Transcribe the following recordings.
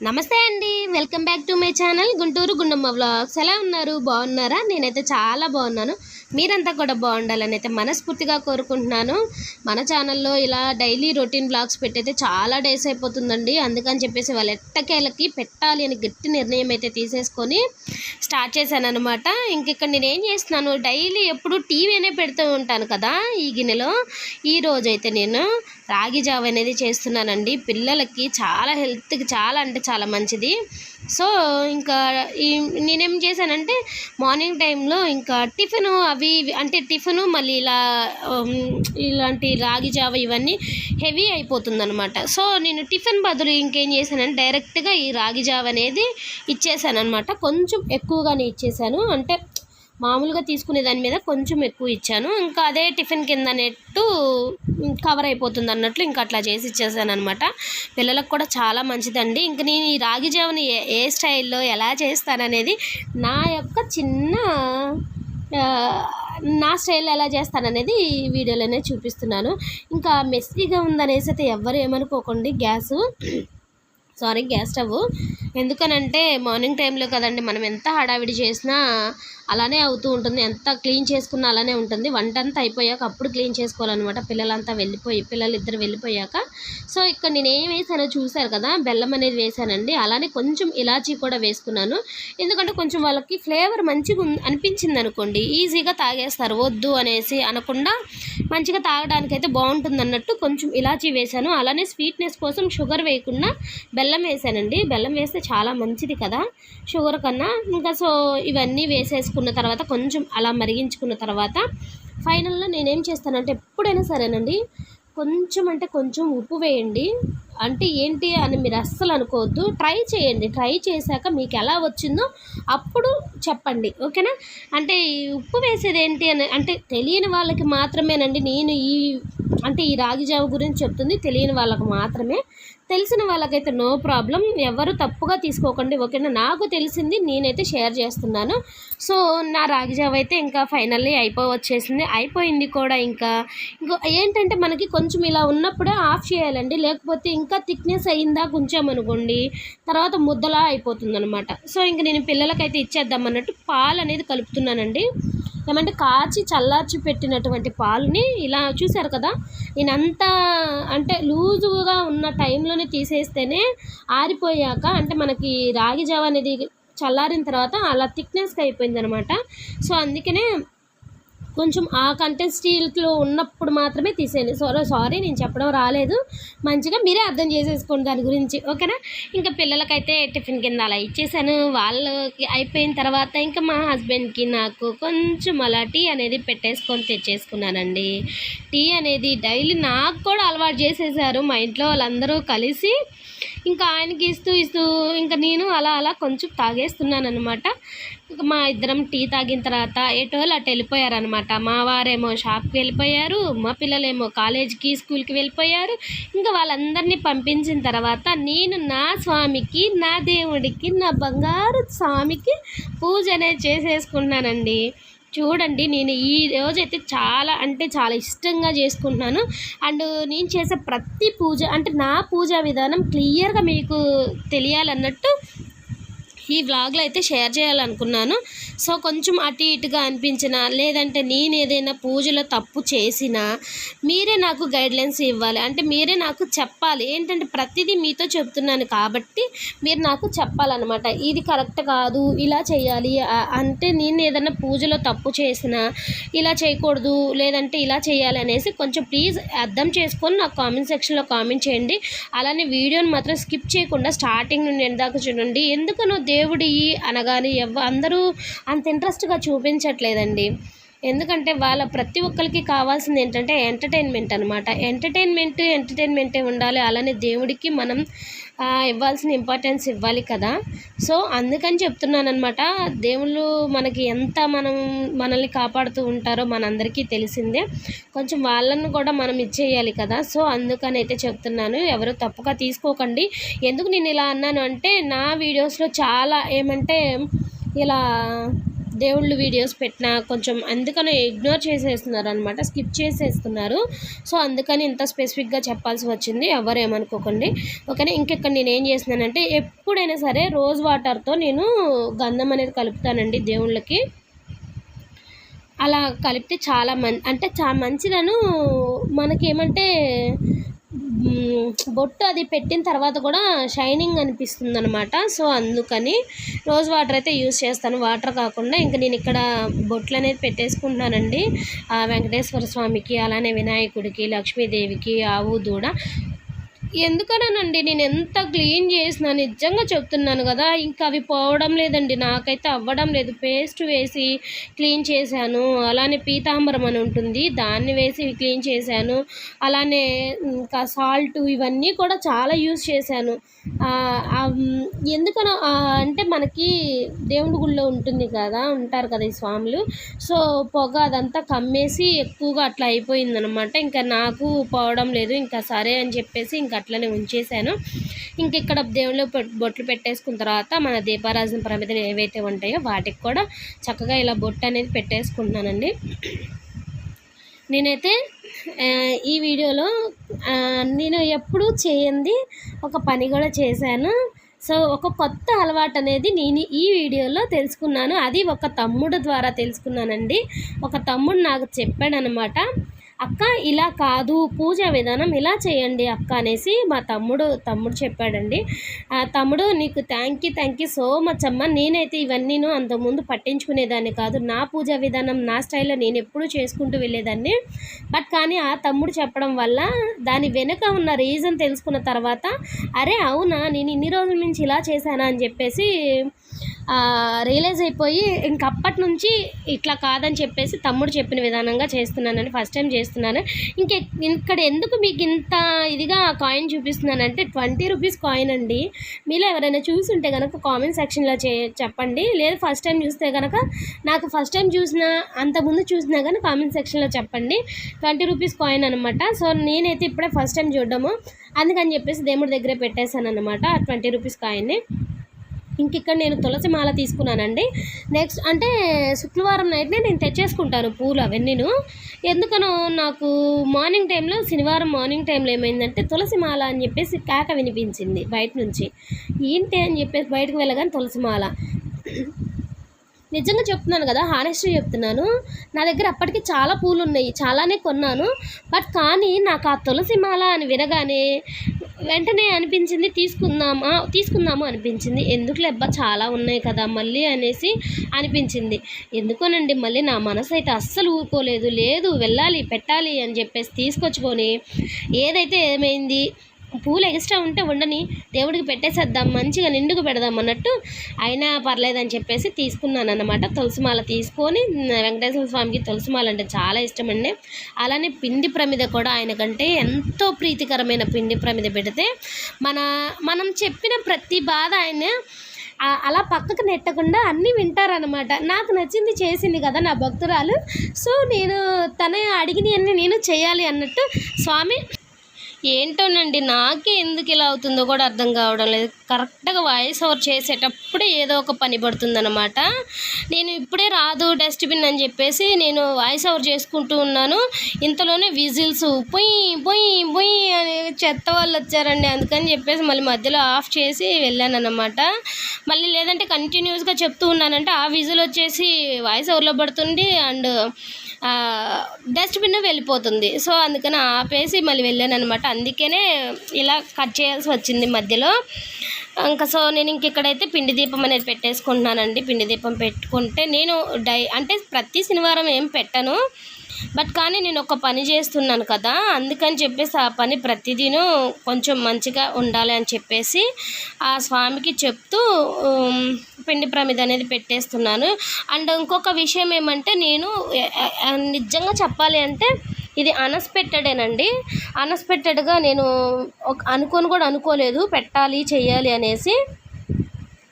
నమస్తే అండి. Welcome back to my channel Guntur Gundamma vlogs. ఎలా ఉన్నారు? బాగున్నారా? నేనైతే చాలా బాగున్నాను. మీరంతా కూడా బాగుండాలని అయితే మనస్ఫూర్తిగా కోరుకుంటున్నాను. మన ఛానల్లో ఇలా డైలీ రొటీన్ బ్లాగ్స్ పెట్టయితే చాలా డేస్ అయిపోతుందండి. అందుకని చెప్పేసి వాళ్ళ ఎట్టకేలకి పెట్టాలి అని గట్టి నిర్ణయం అయితే తీసేసుకొని స్టార్ట్ చేశాను అనమాట ఇంక నేను ఏం చేస్తున్నాను డైలీ ఎప్పుడు టీవీనే పెడుతూ ఉంటాను కదా ఈ గిన్నెలో. ఈ రోజైతే నేను రాగి జావ అనేది చేస్తున్నానండి. పిల్లలకి చాలా హెల్త్కి చాలా అంటే చాలా మంచిది. సో ఇంకా ఈ నేనేం చేశానంటే మార్నింగ్ టైంలో ఇంకా టిఫిన్ అవి ఇవి అంటే టిఫిన్ మళ్ళీ ఇలా ఇలాంటి రాగి జావ ఇవన్నీ హెవీ అయిపోతుందనమాట సో నేను టిఫిన్ బదులు ఇంకేం చేశానంటే డైరెక్ట్గా ఈ రాగి జావ అనేది ఇచ్చేసాను అనమాట కొంచెం ఎక్కువగానే ఇచ్చేసాను అంటే మామూలుగా తీసుకునే దాని మీద కొంచెం ఎక్కువ ఇచ్చాను. ఇంకా అదే టిఫిన్ కింద నెట్టు కవర్ అయిపోతుంది అన్నట్లు ఇంకా అట్లా చేసి ఇచ్చేసాను అనమాట పిల్లలకు కూడా చాలా మంచిదండి. ఇంక నేను ఈ రాగి జావని ఏ ఏ స్టైల్లో ఎలా చేస్తాననేది నా యొక్క చిన్న నా స్టైల్ ఎలా చేస్తాననేది ఈ వీడియోలోనే చూపిస్తున్నాను. ఇంకా మెస్సీగా ఉందనేసి అయితే ఎవ్వరు ఏమనుకోకండి. Gas sorry gas stove. ఎందుకనంటే మార్నింగ్ టైంలో కదండి మనం ఎంత హడావిడి చేసినా అలానే అవుతూ ఉంటుంది. ఎంత క్లీన్ చేసుకున్నా అలానే ఉంటుంది. వంట అంతా అయిపోయాక అప్పుడు క్లీన్ చేసుకోవాలన్నమాట. పిల్లలంతా వెళ్ళిపోయి పిల్లలు ఇద్దరు వెళ్ళిపోయాక. సో ఇక్కడ నేను ఏం వేసానో చూశారు కదా బెల్లం అనేది వేసానండి అలానే కొంచెం ఇలాచీ కూడా వేసుకున్నాను. ఎందుకంటే కొంచెం వాళ్ళకి ఫ్లేవర్ మంచిగా అనిపించింది అనుకోండి ఈజీగా తాగేస్తారు. వద్దు అనేసి అనకుండా మంచిగా తాగడానికి అయితే బాగుంటుంది అన్నట్టు కొంచెం ఇలాచీ వేసాను అలానే స్వీట్నెస్ కోసం షుగర్ వేయకుండా బెల్లం బెల్లం వేసానండి. బెల్లం వేస్తే చాలా మంచిది కదా. షుగర్ కన్నా ఇంకా సో ఇవన్నీ వేసేసుకున్న తర్వాత కొంచెం అలా మరిగించుకున్న తర్వాత ఫైనల్లో నేనేం చేస్తానంటే ఎప్పుడైనా సరేనండి కొంచెం అంటే కొంచెం ఉప్పు వేయండి. అంటే ఏంటి అని మీరు అస్సలు అనుకోవద్దు. ట్రై చేయండి. ట్రై చేశాక మీకు ఎలా వచ్చిందో అప్పుడు చెప్పండి. ఓకేనా? అంటే ఈ ఉప్పు వేసేది ఏంటి అని అంటే తెలియని వాళ్ళకి మాత్రమేనండి. నేను ఈ అంటే ఈ రాగి జావ గురించి చెప్తుంది. తెలియని వాళ్ళకి మాత్రమే. తెలిసిన వాళ్ళకైతే నో ప్రాబ్లం. ఎవరు తప్పుగా తీసుకోకండి. ఓకేనా? నాకు తెలిసింది నేనైతే షేర్ చేస్తున్నాను. సో నా రాగి జావ అయితే ఇంకా ఫైనల్లీ అయిపో వచ్చేసింది అయిపోయింది కూడా ఇంకా. ఇంకో ఏంటంటే మనకి కొంచెం ఇలా ఉన్నప్పుడే ఆఫ్ చేయాలండి. లేకపోతే ఇంకా థిక్నెస్ అయిందా కొంచెం తర్వాత ముద్దలా అయిపోతుంది అనమాట సో ఇంక నేను పిల్లలకైతే ఇచ్చేద్దాం అన్నట్టు పాలు అనేది కలుపుతున్నానండి. ఏమంటే కాచి చల్లార్చి పెట్టినటువంటి పాలుని ఇలా చూశారు కదా నేను అంటే లూజుగా ఉన్న టైంలోనే తీసేస్తేనే ఆరిపోయాక అంటే మనకి రాగి జావ అనేది చల్లారిన తర్వాత అలా థిక్నెస్గా అయిపోయింది అనమాట సో అందుకనే కొంచెం ఆ కంటెస్టీలో ఉన్నప్పుడు మాత్రమే తీసేయండి. సారీ సారీ నేను చెప్పడం రాలేదు. మంచిగా మీరే అర్థం చేసేసుకోండి దాని గురించి ఓకేనా? ఇంకా పిల్లలకైతే టిఫిన్ కింద అలా ఇచ్చేసాను. వాళ్ళకి అయిపోయిన తర్వాత ఇంకా మా హస్బెండ్కి నాకు కొంచెం అలా టీ అనేది పెట్టేసుకొని తెచ్చేసుకున్నానండి. టీ అనేది డైలీ నాకు కూడా అలవాటు చేసేసారు. మా ఇంట్లో వాళ్ళందరూ కలిసి ఇంకా ఆయనకి ఇస్తూ ఇస్తూ ఇంకా నేను అలా అలా కొంచెం తాగేస్తున్నాను అనమాట మా ఇద్దరం టీ తాగిన తర్వాత ఎటోళ్ళు అటు వెళ్ళిపోయారనమాట మా వారేమో షాప్కి వెళ్ళిపోయారు మా పిల్లలేమో కాలేజీకి స్కూల్కి వెళ్ళిపోయారు. ఇంకా వాళ్ళందరినీ పంపించిన తర్వాత నేను నా స్వామికి నా దేవుడికి నా బంగారు స్వామికి పూజ అనేది చేసేసుకున్నానండి. చూడండి నేను ఈ రోజైతే చాలా అంటే చాలా ఇష్టంగా చేసుకుంటున్నాను. అండ్ నేను చేసే ప్రతి పూజ అంటే నా పూజా విధానం క్లియర్గా మీకు తెలియాలన్నట్టు ఈ వ్లాగ్లో అయితే షేర్ చేయాలనుకున్నాను. సో కొంచెం అటు ఇటుగా అనిపించిన లేదంటే నేను ఏదైనా పూజలో తప్పు చేసినా మీరే నాకు గైడ్లైన్స్ ఇవ్వాలి. అంటే మీరే నాకు చెప్పాలి. ఏంటంటే ప్రతిదీ మీతో చెప్తున్నాను కాబట్టి మీరు నాకు చెప్పాలన్నమాట. ఇది కరెక్ట్ కాదు ఇలా చేయాలి. అంటే నేను ఏదైనా పూజలో తప్పు చేసినా ఇలా చేయకూడదు లేదంటే ఇలా చేయాలి అనేసి కొంచెం ప్లీజ్ అర్థం చేసుకొని నాకు కామెంట్ సెక్షన్లో కామెంట్ చేయండి. అలానే వీడియోని మాత్రం స్కిప్ చేయకుండా స్టార్టింగ్ నుండి ఎందాక దాకా చూడండి. ఎందుకనో దేవుడి అనగానే ఎవ అందరూ అంత ఇంట్రెస్ట్గా చూపించట్లేదండి. ఎందుకంటే వాళ్ళ ప్రతి ఒక్కరికి కావాల్సింది ఏంటంటే ఎంటర్టైన్మెంట్ అనమాట ఎంటర్టైన్మెంట్ ఎంటర్టైన్మెంటే ఉండాలి. అలానే దేవుడికి మనం ఇవ్వాల్సిన ఇంపార్టెన్స్ ఇవ్వాలి కదా. సో అందుకని చెప్తున్నాను అనమాట దేవుళ్ళు మనకి ఎంత మనం మనల్ని కాపాడుతూ ఉంటారో మనందరికీ తెలిసిందే. కొంచెం వాళ్ళను కూడా మనం ఇచ్చేయాలి కదా. సో అందుకని అయితే చెప్తున్నాను. ఎవరు తప్పుగా తీసుకోకండి. ఎందుకు నేను ఇలా అన్నాను అంటే నా వీడియోస్లో చాలా ఏమంటే ఇలా దేవుళ్ళు వీడియోస్ పెట్టినా కొంచెం అందుకనే ఇగ్నోర్ చేసేస్తున్నారు అనమాట స్కిప్ చేసేస్తున్నారు. సో అందుకని ఇంత స్పెసిఫిక్గా చెప్పాల్సి వచ్చింది ఎవరు ఏమనుకోకండి. ఓకేనా? ఇంకెక్కడ నేను ఏం చేస్తున్నానంటే ఎప్పుడైనా సరే రోజ్ వాటర్తో నేను గంధం అనేది కలుపుతానండి దేవుళ్ళకి. అలా కలిపితే చాలా మం అంటే చాలా మంచిదను మనకేమంటే బొట్టు అది పెట్టిన తర్వాత కూడా షైనింగ్ అనిపిస్తుంది అనమాట సో అందుకని రోజ్ వాటర్ అయితే యూస్ చేస్తాను. వాటర్ కాకుండా ఇంకా నేను ఇక్కడ బొట్లు అనేది పెట్టేసుకుంటున్నానండి. ఆ వెంకటేశ్వర స్వామికి అలానే వినాయకుడికి లక్ష్మీదేవికి ఆవు దూడ ఎందుకనండి? నేను ఎంత క్లీన్ చేసినా నిజంగా చెప్తున్నాను కదా ఇంకా అవి పోవడం లేదండి నాకైతే అవ్వడం లేదు. పేస్ట్ వేసి క్లీన్ చేశాను అలానే పీతాంబరం అని ఉంటుంది దాన్ని వేసి క్లీన్ చేశాను అలానే ఇంకా సాల్ట్ ఇవన్నీ కూడా చాలా యూస్ చేశాను. ఎందుకన ఎందుకనో అంటే మనకి దేవుడి గుళ్ళో ఉంటుంది కదా ఉంటారు కదా ఈ స్వాములు సో పొగ అదంతా కమ్మేసి ఎక్కువగా అట్లా అయిపోయిందనమాట. ఇంకా నాకు పోవడం లేదు ఇంకా సరే అని చెప్పేసి ఇంకా అట్లనే ఉంచేసాను ఇంక ఇక్కడ దేవుళ్ళు బొట్లు పెట్టేసుకున్న తర్వాత మన దీపారాజన ప్రమిదలు ఏవైతే ఉంటాయో వాటికి కూడా చక్కగా ఇలా బొట్టు అనేది పెట్టేసుకుంటున్నానండి. నేనైతే ఈ వీడియోలో నేను ఎప్పుడూ చేయంది ఒక పని కూడా చేశాను. సో ఒక కొత్త అలవాటు అనేది నేను ఈ వీడియోలో తెలుసుకున్నాను. అది ఒక తమ్ముడు ద్వారా తెలుసుకున్నానండి. ఒక తమ్ముడు నాకు చెప్పాడనమాట. అక్క ఇలా కాదు పూజ విధానం ఇలా చేయండి అక్క అనేసి మా తమ్ముడు తమ్ముడు చెప్పాడండి. తమ్ముడు నీకు thank you thank you so much అమ్మ. నేనైతే ఇవన్నీను అంతకుముందు పట్టించుకునేదాన్ని కాదు. నా పూజా విధానం నా స్టైల్లో నేను ఎప్పుడూ చేసుకుంటూ వెళ్ళేదాన్ని. బట్ కానీ ఆ తమ్ముడు చెప్పడం వల్ల దాని వెనుక ఉన్న రీజన్ తెలుసుకున్న తర్వాత అరే అవునా నేను ఇన్ని రోజుల నుంచి ఇలా చేశానా అని చెప్పేసి రియలైజ్ అయిపోయి ఇంక అప్పటి నుంచి ఇట్లా కాదని చెప్పేసి తమ్ముడు చెప్పిన విధానంగా చేస్తున్నానని ఫస్ట్ టైం చేస్తున్నాను. ఇంక ఇక్కడ ఎందుకు మీకు ఇంత ఇదిగా కాయిన్ చూపిస్తున్నానంటే ట్వంటీ రూపీస్ కాయిన్ అండి. మీలో ఎవరైనా చూసుంటే కనుక కామెంట్ సెక్షన్లో చే చెప్పండి. లేదు ఫస్ట్ టైం చూస్తే కనుక నాకు ఫస్ట్ టైం చూసిన అంతకుముందు చూసినా కానీ కామెంట్ సెక్షన్లో చెప్పండి. ట్వంటీ రూపీస్ కాయిన్ అనమాట సో నేనైతే ఇప్పుడే ఫస్ట్ టైం చూడడము. అందుకని చెప్పేసి దేవుడి దగ్గరే పెట్టేశాను అనమాట ఆ ట్వంటీ రూపీస్ కాయిన్ని ఇంక ఇక్కడ నేను తులసి మాల తీసుకున్నానండి. నెక్స్ట్ అంటే శుక్రవారం నైట్నే నేను తెచ్చేసుకుంటాను పూలు అవన్నీను. ఎందుకనో నాకు మార్నింగ్ టైంలో శనివారం మార్నింగ్ టైంలో ఏమైందంటే తులసి మాల అని చెప్పేసి కేక వినిపించింది బయట నుంచి. ఏంటి అని చెప్పేసి బయటకు వెళ్ళగానే తులసి మాల. నిజంగా చెప్తున్నాను కదా హానెస్ట్గా చెప్తున్నాను. నా దగ్గర అప్పటికి చాలా పూలు ఉన్నాయి చాలానే కొన్నాను. బట్ కానీ నాకు ఆ తులసి మాల అని వినగానే వెంటనే అనిపించింది తీసుకుందామా తీసుకుందాము అనిపించింది. ఎందుకు లెబ్బ చాలా ఉన్నాయి కదా మళ్ళీ అనేసి అనిపించింది. ఎందుకోనండి మళ్ళీ నా మనసు అయితే అస్సలు ఊరుకోలేదు. లేదు వెళ్ళాలి పెట్టాలి అని చెప్పేసి తీసుకొచ్చుకొని ఏదైతే ఏమైంది పూలు ఎక్స్ట్రా ఉంటే ఉండని దేవుడికి పెట్టేసేద్దాం మంచిగా నిండుకు పెడదాం అన్నట్టు అయినా పర్లేదని చెప్పేసి తీసుకున్నాను అనమాట తులసిమాల తీసుకొని వెంకటేశ్వర స్వామికి తులసిమాల అంటే చాలా ఇష్టం అండి. అలానే పిండి ప్రమిద కూడా ఆయనకంటే ఎంతో ప్రీతికరమైన పిండి ప్రమిద పెడితే మన మనం చెప్పిన ప్రతి బాధ ఆయన అలా పక్కకు నెట్టకుండా అన్నీ వింటారనమాట నాకు నచ్చింది చేసింది కదా నా భక్తురాలు. సో నేను తన అడిగినవన్నీ నేను చేయాలి అన్నట్టు స్వామి ఏంటోనండి నాకే ఎందుకు ఇలా అవుతుందో కూడా అర్థం కావడం లేదు. కరెక్ట్గా వాయిస్ ఓవర్ చేసేటప్పుడే ఏదో ఒక పని పడుతుందన్నమాట. నేను ఇప్పుడే రాదు డస్ట్బిన్ అని చెప్పేసి నేను వాయిస్ ఓవర్ చేసుకుంటూ ఉన్నాను. ఇంతలోనే విజిల్స్ పొయ్యి పొయ్యి పొయ్యి అని చెత్త వాళ్ళు వచ్చారండి. అందుకని చెప్పేసి మళ్ళీ మధ్యలో ఆఫ్ చేసి వెళ్ళాను అనమాట మళ్ళీ లేదంటే కంటిన్యూస్గా చెప్తూ ఉన్నానంటే ఆ విజిల్ వచ్చేసి వాయిస్ ఓవర్లో పడుతుంది. అండ్ డస్ట్బిన్ వెళ్ళిపోతుంది. సో అందుకని ఆపేసి మళ్ళీ వెళ్ళాను అనమాట అందుకనే ఇలా కట్ చేయాల్సి వచ్చింది మధ్యలో. ఇంకా సో నేను ఇంక ఇక్కడైతే పిండి దీపం అనేది పెట్టేసుకుంటున్నానండి. పిండి దీపం పెట్టుకుంటే నేను డై అంటే ప్రతి శనివారం ఏం పెట్టను. బట్ కానీ నేను ఒక పని చేస్తున్నాను కదా. అందుకని చెప్పేసి ఆ పని ప్రతిదినూ కొంచెం మంచిగా ఉండాలి అని చెప్పేసి ఆ స్వామికి చెప్తూ పిండి ప్రమిద అనేది పెట్టేస్తున్నాను. అండ్ ఇంకొక విషయం ఏమంటే నేను నిజంగా చెప్పాలి అంటే ఇది అన్ఎక్స్పెక్టెడేనండి అన్ఎక్స్పెక్టెడ్గా నేను ఒక అనుకోని కూడా అనుకోలేదు. పెట్టాలి చేయాలి అనేసి.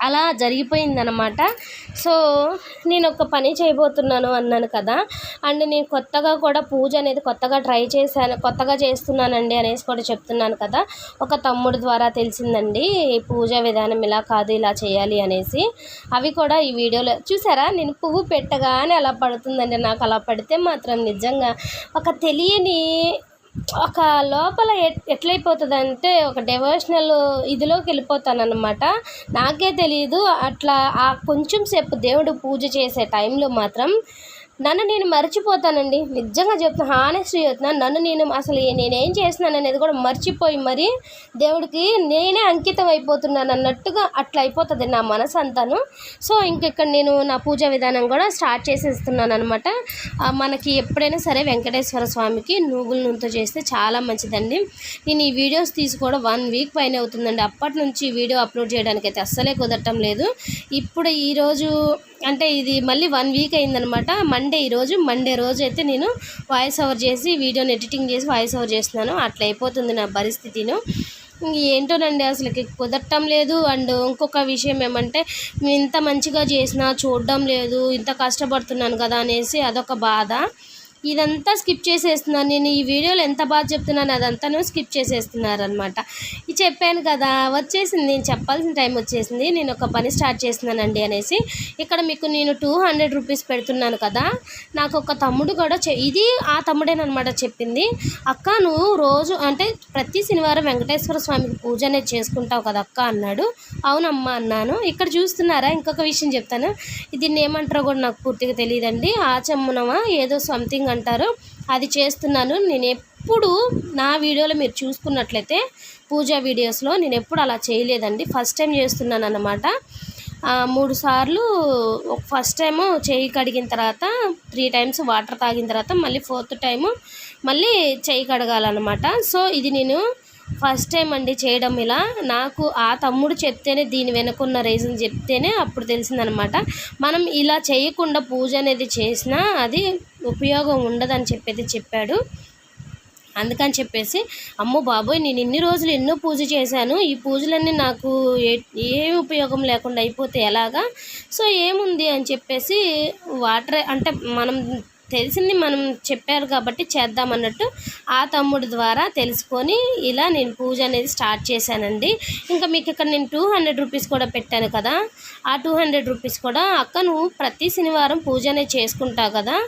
అలా జరిగిపోయిందనమాట సో నేను ఒక పని చేయబోతున్నాను అన్నాను కదా. అండ్ నేను కొత్తగా కూడా పూజ అనేది కొత్తగా ట్రై చేశాను కొత్తగా చేస్తున్నానండి అనేసి కూడా చెప్తున్నాను కదా. ఒక తమ్ముడు ద్వారా తెలిసిందండి పూజ పూజా విధానం ఇలా కాదు ఇలా చేయాలి అనేసి. అవి కూడా ఈ వీడియోలో చూసారా? నేను పువ్వు పెట్టగానే అలా పడుతుందండి. నాకు అలా పడితే మాత్రం నిజంగా ఒక తెలియని ఒక లోపల ఎట్లయిపోతుందంటే ఒక డెవోషనల్ ఇదిలోకి వెళ్ళిపోతాను అనమాట నాకే తెలియదు అట్లా ఆ కొంచెం సేపు దేవుడు పూజ చేసే టైంలో మాత్రం నన్ను నేను మర్చిపోతానండి. నిజంగా చెప్తున్నా హానెస్ట్ చెప్తున్నాను నన్ను నేను అసలు నేనేం చేస్తున్నాను అనేది కూడా మర్చిపోయి మరి దేవుడికి నేనే అంకితం అయిపోతున్నాను అన్నట్టుగా అట్లా అయిపోతుంది నా మనసు అంతాను సో ఇంకెక్కడ నేను నా పూజా విధానం కూడా స్టార్ట్ చేసేస్తున్నాను అనమాట మనకి ఎప్పుడైనా సరే వెంకటేశ్వర స్వామికి నువ్వుల నూనెతో చేస్తే చాలా మంచిదండి. నేను ఈ వీడియోస్ తీసి కూడా వన్ వీక్ పైన అవుతుందండి. అప్పటి నుంచి వీడియో అప్లోడ్ చేయడానికి అయితే అస్సలే కుదరటం లేదు. ఇప్పుడు ఈరోజు అంటే ఇది మళ్ళీ వన్ వీక్ అయిందనమాట. మండే ఈరోజు మండే రోజు అయితే నేను వాయిస్ ఓవర్ చేసి వీడియోని ఎడిటింగ్ చేసి వాయిస్ ఓవర్ చేస్తున్నాను. అట్లా అయిపోతుంది నా పరిస్థితిను. ఏంటోనండి అసలుకి కుదరటం లేదు. అండ్ ఇంకొక విషయం ఏమంటే ఇంత మంచిగా చేసినా చూడడం లేదు ఇంత కష్టపడుతున్నాను కదా అనేసి అదొక బాధ. ఇదంతా స్కిప్ చేసేస్తున్నాను. నేను ఈ వీడియోలో ఎంత బాగా చెప్తున్నాను అదంతా స్కిప్ చేసేస్తున్నారు అనమాట ఇది చెప్పాను కదా వచ్చేసింది నేను చెప్పాల్సిన టైం వచ్చేసింది. నేను ఒక పని స్టార్ట్ చేస్తున్నానండి అనేసి. ఇక్కడ మీకు నేను టూ హండ్రెడ్ రూపీస్ పెడుతున్నాను కదా నాకు ఒక తమ్ముడు కూడా ఇది ఆ తమ్ముడేనమాట చెప్పింది. అక్క నువ్వు రోజు అంటే ప్రతి శనివారం వెంకటేశ్వర స్వామికి పూజ అనేది చేసుకుంటావు కదా అక్క అన్నాడు. అవునమ్మా అన్నాను. ఇక్కడ చూస్తున్నారా ఇంకొక విషయం చెప్తాను. దీన్ని ఏమంటారో కూడా నాకు పూర్తిగా తెలియదండి. ఆచమ్మనమా ఏదో సంథింగ్ అంటారు. అది చేస్తున్నాను. నేను ఎప్పుడు నా వీడియోలో మీరు చూసుకున్నట్లయితే పూజా వీడియోస్లో నేను ఎప్పుడు అలా చేయలేదండి. ఫస్ట్ టైం చేస్తున్నాను అన్నమాట మూడు సార్లు ఫస్ట్ టైము చేయి కడిగిన తర్వాత త్రీ టైమ్స్ వాటర్ తాగిన తర్వాత మళ్ళీ ఫోర్త్ టైము మళ్ళీ చేయి కడగాలన్నమాట. సో ఇది నేను ఫస్ట్ టైం అండి చేయడం ఇలా. నాకు ఆ తమ్ముడు చెప్తేనే దీని వెనుకున్న రీజన్ చెప్తేనే అప్పుడు తెలిసిందనమాట మనం ఇలా చేయకుండా పూజ అనేది చేసినా అది ఉపయోగం ఉండదని చెప్పేది చెప్పాడు. అందుకని చెప్పేసి అమ్మో బాబోయ్ నేను ఇన్ని రోజులు ఎన్నో పూజ చేశాను. ఈ పూజలన్నీ నాకు ఏ ఏ ఉపయోగం లేకుండా అయిపోతే ఎలాగా? సో ఏముంది? అని చెప్పేసి వాటర్ అంటే మనం తెలిసింది మనం చెప్పారు కాబట్టి చేద్దామన్నట్టు ఆ తమ్ముడి ద్వారా తెలుసుకొని ఇలా నేను పూజ అనేది స్టార్ట్ చేశానండి. ఇంకా మీకు ఇక్కడ నేను టూ హండ్రెడ్ రూపీస్ కూడా పెట్టాను కదా. ఆ టూ హండ్రెడ్ రూపీస్ కూడా అక్క నువ్వు ప్రతి శనివారం పూజ అనేది చేసుకుంటావు కదా.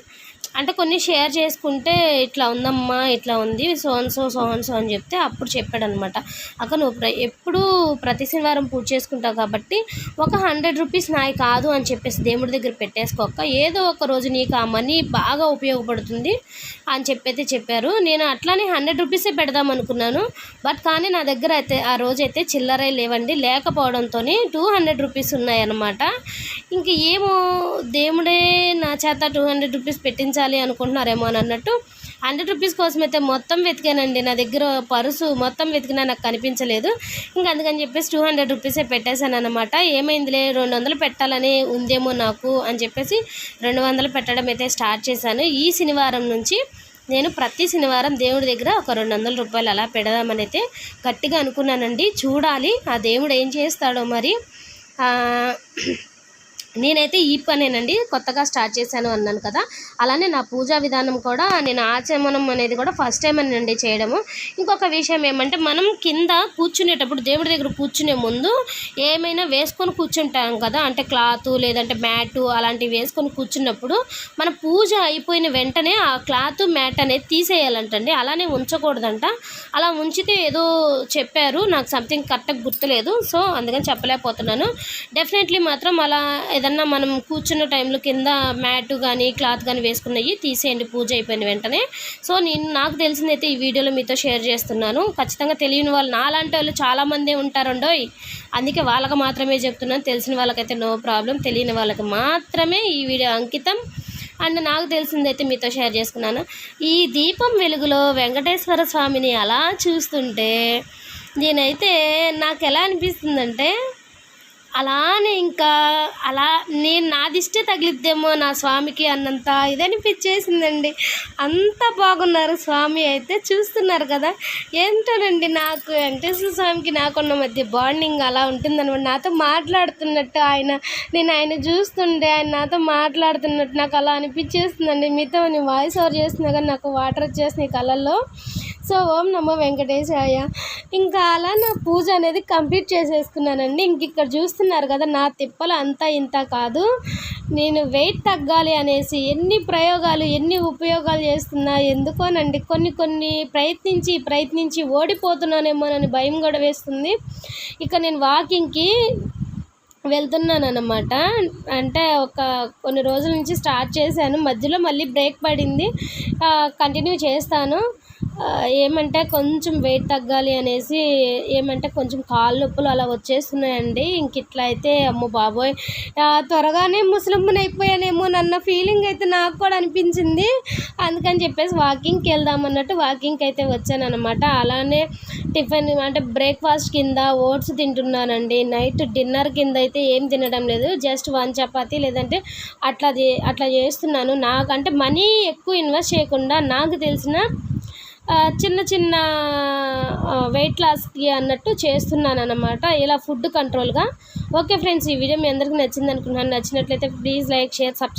అంటే కొన్ని షేర్ చేసుకుంటే ఇట్లా ఉందమ్మా ఇట్లా ఉంది సోన్ సో సోన్ సో అని చెప్తే అప్పుడు చెప్పాడనమాట. అక్క నువ్వు ఎప్పుడు ప్రతి శనివారం పూజ చేసుకుంటావు కాబట్టి ఒక హండ్రెడ్ రూపీస్ నాయి కాదు అని చెప్పేసి దేవుడి దగ్గర పెట్టేసుకోక ఏదో ఒక రోజు నీకు ఆ మనీ బాగా ఉపయోగపడుతుంది అని చెప్పైతే చెప్పారు. నేను అట్లానే హండ్రెడ్ రూపీసే పెడదాం అనుకున్నాను బట్ కానీ నా దగ్గర అయితే ఆ రోజు అయితే చిల్లరే లేవండి. లేకపోవడంతో టూ హండ్రెడ్ రూపీస్ ఉన్నాయన్నమాట. ఇంక ఏమో దేవుడే నా చేత టూ హండ్రెడ్ రూపీస్ పెట్టించాలి కొనాలి అనుకుంటున్నారేమో అని అన్నట్టు హండ్రెడ్ రూపీస్ కోసం అయితే మొత్తం వెతికానండి. నా దగ్గర పరుసు మొత్తం వెతికినా నాకు కనిపించలేదు. ఇంకా అందుకని చెప్పేసి టూ హండ్రెడ్ రూపీసే పెట్టేశాను అనమాట ఏమైందిలే రెండు వందలు పెట్టాలని ఉందేమో నాకు అని చెప్పేసి రెండు వందలు పెట్టడం అయితే స్టార్ట్ చేశాను. ఈ శనివారం నుంచి నేను ప్రతి శనివారం దేవుడి దగ్గర ఒక రెండు వందల రూపాయలు అలా పెడదామని అయితే గట్టిగా అనుకున్నానండి. చూడాలి ఆ దేవుడు ఏం చేస్తాడో మరి. నేనైతే ఈ పనేనండి కొత్తగా స్టార్ట్ చేశాను అన్నాను కదా. అలానే నా పూజా విధానం కూడా నేను ఆచమనం అనేది కూడా ఫస్ట్ టైం అనండి చేయడము. ఇంకొక విషయం ఏమంటే మనం కింద కూర్చునేటప్పుడు దేవుడి దగ్గర కూర్చునే ముందు ఏమైనా వేసుకొని కూర్చుంటాం కదా. అంటే క్లాత్ లేదంటే మ్యాటు అలాంటివి వేసుకొని కూర్చున్నప్పుడు మన పూజ అయిపోయిన వెంటనే ఆ క్లాత్ మ్యాట్ అనేది తీసేయాలంటండి. అలానే ఉంచకూడదంట. అలా ఉంచితే ఏదో చెప్పారు నాకు సంథింగ్ కరెక్ట్గా గుర్తులేదు. సో అందుకని చెప్పలేకపోతున్నాను. డెఫినెట్లీ మాత్రం అలా ఏదన్నా మనం కూర్చున్న టైంలో కింద మ్యాట్ కానీ క్లాత్ కానీ వేసుకున్నవి తీసేయండి పూజ అయిపోయిన వెంటనే. సో నేను నాకు తెలిసిందైతే ఈ వీడియోలో మీతో షేర్ చేస్తున్నాను. ఖచ్చితంగా తెలియని వాళ్ళు నాలాంటి వాళ్ళు చాలామంది ఉంటారండో అందుకే వాళ్ళకి మాత్రమే చెప్తున్నాను. తెలిసిన వాళ్ళకైతే నో ప్రాబ్లం తెలియని వాళ్ళకి మాత్రమే ఈ వీడియో అంకితం. అండ్ నాకు తెలిసిందైతే మీతో షేర్ చేసుకున్నాను. ఈ దీపం వెలుగులో వెంకటేశ్వర స్వామిని అలా చూస్తుంటే నేనైతే నాకు ఎలా అనిపిస్తుందంటే అలానే ఇంకా అలా నేను నాదిష్టే తగిలిద్దేమో నా స్వామికి అన్నంత ఇది అనిపించేసిందండి. అంత బాగున్నారు స్వామి అయితే చూస్తున్నారు కదా. ఏంటోనండి నాకు వెంకటేశ్వర స్వామికి నాకున్న మధ్య బాండింగ్ అలా ఉంటుందన్నమాట. నాతో మాట్లాడుతున్నట్టు ఆయన నేను ఆయన చూస్తుంటే ఆయన నాతో మాట్లాడుతున్నట్టు నాకు అలా అనిపించేస్తుందండి మీతో నేను వాయిస్ ఓవర్ చేస్తున్నా కానీ నాకు వాటర్ వచ్చేసినాయి కళ్ళల్లో. సో ఓం నమో వెంకటేశాయ. ఇంకా అలా నా పూజ అనేది కంప్లీట్ చేసేసుకున్నానండి. ఇంక ఇక్కడ చూస్తున్నారు కదా నా తిప్పలు అంతా ఇంత కాదు. నేను వెయిట్ తగ్గాలి అనేసి ఎన్ని ప్రయోగాలు ఎన్ని ఉపయోగాలు చేస్తున్నా ఎందుకోనండి? కొన్ని కొన్ని ప్రయత్నించి ప్రయత్నించి ఓడిపోతున్నానేమోనని భయం కూడా వేస్తుంది. ఇక నేను వాకింగ్కి వెళ్తున్నాను అనమాట అంటే ఒక కొన్ని రోజుల నుంచి స్టార్ట్ చేశాను. మధ్యలో మళ్ళీ బ్రేక్ పడింది. కంటిన్యూ చేస్తాను. ఏమంటే కొంచెం వెయిట్ తగ్గాలి అనేసి ఏమంటే కొంచెం కాళ్ళ నొప్పులు అలా వచ్చేస్తున్నాయండి. ఇంక ఇట్లా అయితే అమ్మో బాబోయ్. త్వరగానే ముసలమ్మని అయిపోయానేమో అన్న ఫీలింగ్ అయితే నాకు కూడా అనిపించింది. అందుకని చెప్పేసి వాకింగ్కి వెళ్దాం అన్నట్టు వాకింగ్కి అయితే వచ్చాను అనమాట అలానే టిఫిన్ అంటే బ్రేక్ఫాస్ట్ కింద ఓట్స్ తింటున్నానండి. నైట్ డిన్నర్ కింద అయితే ఏం తినడం లేదు. జస్ట్ వన్ చపాతి లేదంటే అట్లా అట్లా చేస్తున్నాను. నాకంటే మనీ ఎక్కువ ఇన్వెస్ట్ చేయకుండా నాకు తెలిసిన చిన్న చిన్న వెయిట్ లాస్కి అన్నట్టు చేస్తున్నాను అనమాట ఇలా ఫుడ్ కంట్రోల్గా ఓకే ఫ్రెండ్స్ ఈ వీడియో మీ అందరికీ నచ్చింది అనుకున్నాను నచ్చినట్లయితే ప్లీజ్ లైక్ షేర్ సబ్స్క్రైబ్